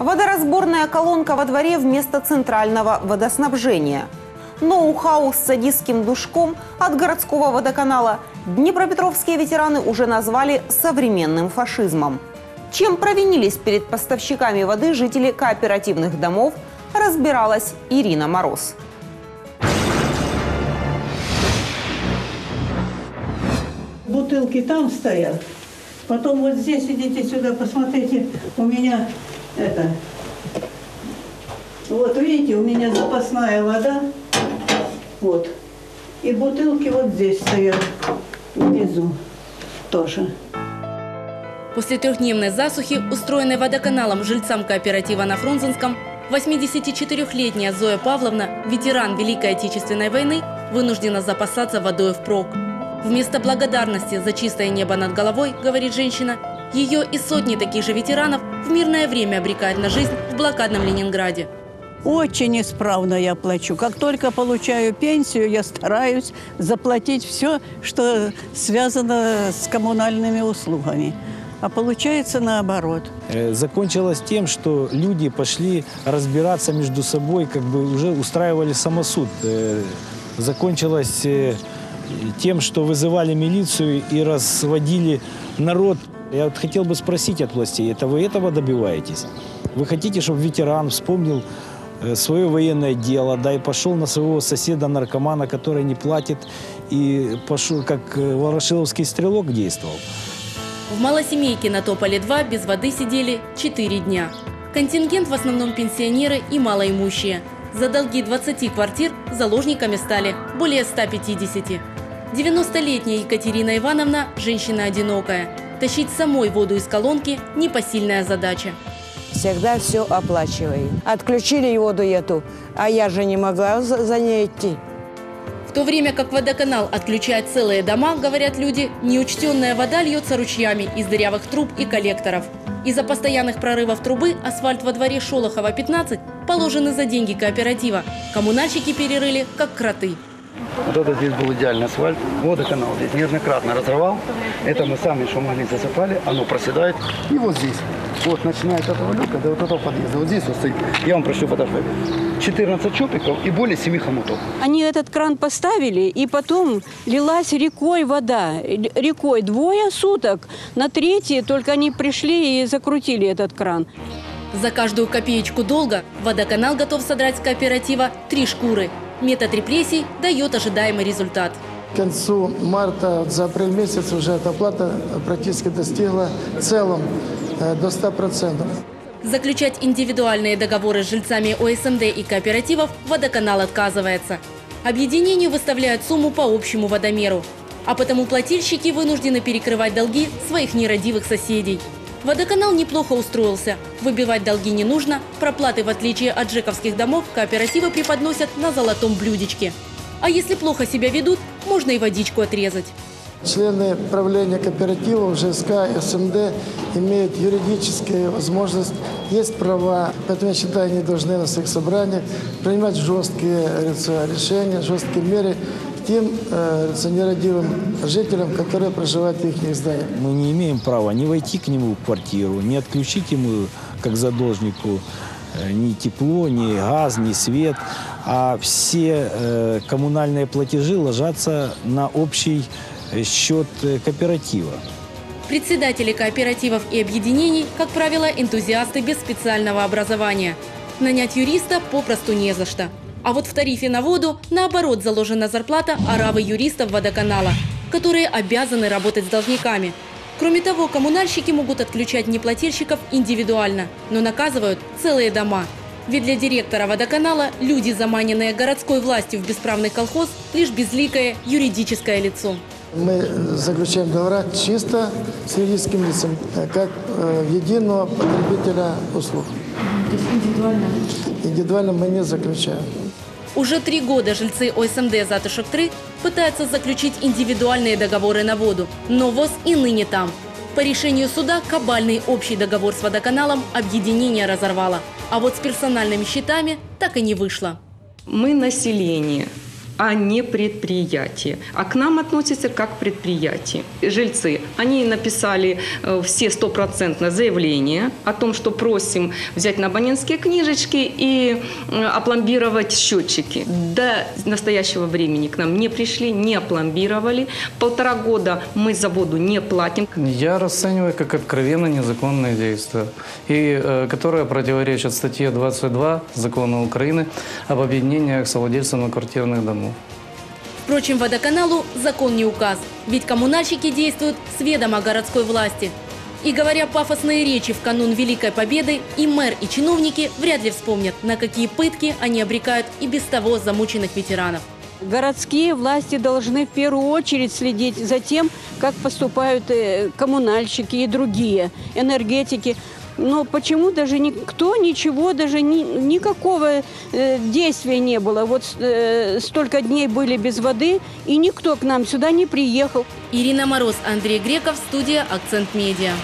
Водоразборная колонка во дворе вместо центрального водоснабжения. Ноу-хау с садистским душком от городского водоканала днепропетровские ветераны уже назвали современным фашизмом. Чем провинились перед поставщиками воды жители кооперативных домов, разбиралась Ирина Мороз. Бутылки там стоят. Потом вот здесь идите сюда, посмотрите, у меня это. Вот видите, у меня запасная вода. Вот. И бутылки вот здесь стоят, внизу тоже. После трехдневной засухи, устроенной водоканалом жильцам кооператива на Фрунзенском, 84-летняя Зоя Павловна, ветеран Великой Отечественной войны, вынуждена запасаться водой впрок. Вместо благодарности за чистое небо над головой, говорит женщина, ее и сотни таких же ветеранов в мирное время обрекают на жизнь в блокадном Ленинграде. Очень исправно я плачу. Как только получаю пенсию, я стараюсь заплатить все, что связано с коммунальными услугами. А получается наоборот. Э, Закончилось тем, что люди пошли разбираться между собой, как бы уже устраивали самосуд. Э, Закончилось э, тем, что вызывали милицию и разводили народ. Я вот хотел бы спросить от властей, это вы этого добиваетесь? Вы хотите, чтобы ветеран вспомнил э, свое военное дело, да, и пошел на своего соседа-наркомана, который не платит, и пошел, как э, ворошиловский стрелок действовал? В малосемейке на Тополе-2 без воды сидели 4 дня. Контингент в основном пенсионеры и малоимущие. За долги 20 квартир заложниками стали более 150. 90-летняя Екатерина Ивановна – женщина одинокая. Тащить самой воду из колонки – непосильная задача. Всегда все оплачиваю. Отключили воду эту, а я же не могла за, ней идти. В то время как водоканал отключает целые дома, говорят люди, неучтенная вода льется ручьями из дырявых труб и коллекторов. Из-за постоянных прорывов трубы асфальт во дворе Шолохова, 15, положенный за деньги кооператива. Коммунальщики перерыли, как кроты. Вот это здесь был идеальный асфальт. Водоканал здесь неоднократно разрывал. Это мы сами, что могли, засыпали. Оно проседает. И вот здесь. Вот, начиная от этого люка до вот этого подъезда. Вот здесь вот стоит. Я вам прошу подождать. 14 чупиков и более 7 хомутов. Они этот кран поставили, и потом лилась рекой вода. Рекой двое суток. На третье только они пришли и закрутили этот кран. За каждую копеечку долга водоканал готов содрать с кооператива три шкуры. Метод репрессий дает ожидаемый результат. К концу марта за апрель месяц уже эта оплата практически достигла в целом э, до 100%. Заключать индивидуальные договоры с жильцами ОСМД и кооперативов водоканал отказывается. Объединению выставляют сумму по общему водомеру. А потому плательщики вынуждены перекрывать долги своих нерадивых соседей. Водоканал неплохо устроился. Выбивать долги не нужно. Проплаты, в отличие от жековских домов, кооперативы преподносят на золотом блюдечке. А если плохо себя ведут, можно и водичку отрезать. Члены правления кооперативов ЖСК СМД имеют юридическую возможность, есть права, поэтому я считаю, они должны на своих собраниях принимать жесткие решения, жесткие меры тем э, говорится, нерадивым жителям, которые проживают в их зданиях. Мы не имеем права ни войти к нему в квартиру, ни отключить ему, как задолжнику, э, ни тепло, ни газ, ни свет. А все э, коммунальные платежи ложатся на общий счет э, кооператива. Председатели кооперативов и объединений, как правило, энтузиасты без специального образования. Нанять юриста попросту не за что. А вот в тарифе на воду, наоборот, заложена зарплата оравы юристов водоканала, которые обязаны работать с должниками. Кроме того, коммунальщики могут отключать неплательщиков индивидуально, но наказывают целые дома. Ведь для директора водоканала люди, заманенные городской властью в бесправный колхоз, лишь безликое юридическое лицо. Мы заключаем договора чисто с юридическим лицом, э, как э, единого потребителя услуг. индивидуально? Индивидуально мы не заключаем. Уже три года жильцы ОСМД «Затушек-3» пытаются заключить индивидуальные договоры на воду, но ВОЗ и ныне там. По решению суда кабальный общий договор с водоканалом объединение разорвало. А вот с персональными счетами так и не вышло. Мы население а не предприятие. А к нам относятся как к предприятию. Жильцы, они написали э, все стопроцентно заявление о том, что просим взять на абонентские книжечки и э, опломбировать счетчики. До настоящего времени к нам не пришли, не опломбировали. Полтора года мы за воду не платим. Я расцениваю как откровенно незаконные действия, и, э, которые противоречат статье 22 Закона Украины об объединениях совладельцев квартирных домов. Впрочем, водоканалу закон не указ, ведь коммунальщики действуют с ведома городской власти. И говоря пафосные речи в канун Великой Победы, и мэр, и чиновники вряд ли вспомнят, на какие пытки они обрекают и без того замученных ветеранов. Городские власти должны в первую очередь следить за тем, как поступают э, коммунальщики и другие энергетики. Но почему даже никто ничего, даже ни, никакого э, действия не было? Вот э, столько дней были без воды, и никто к нам сюда не приехал. Ирина Мороз, Андрей Греков, студия «Акцент Медиа».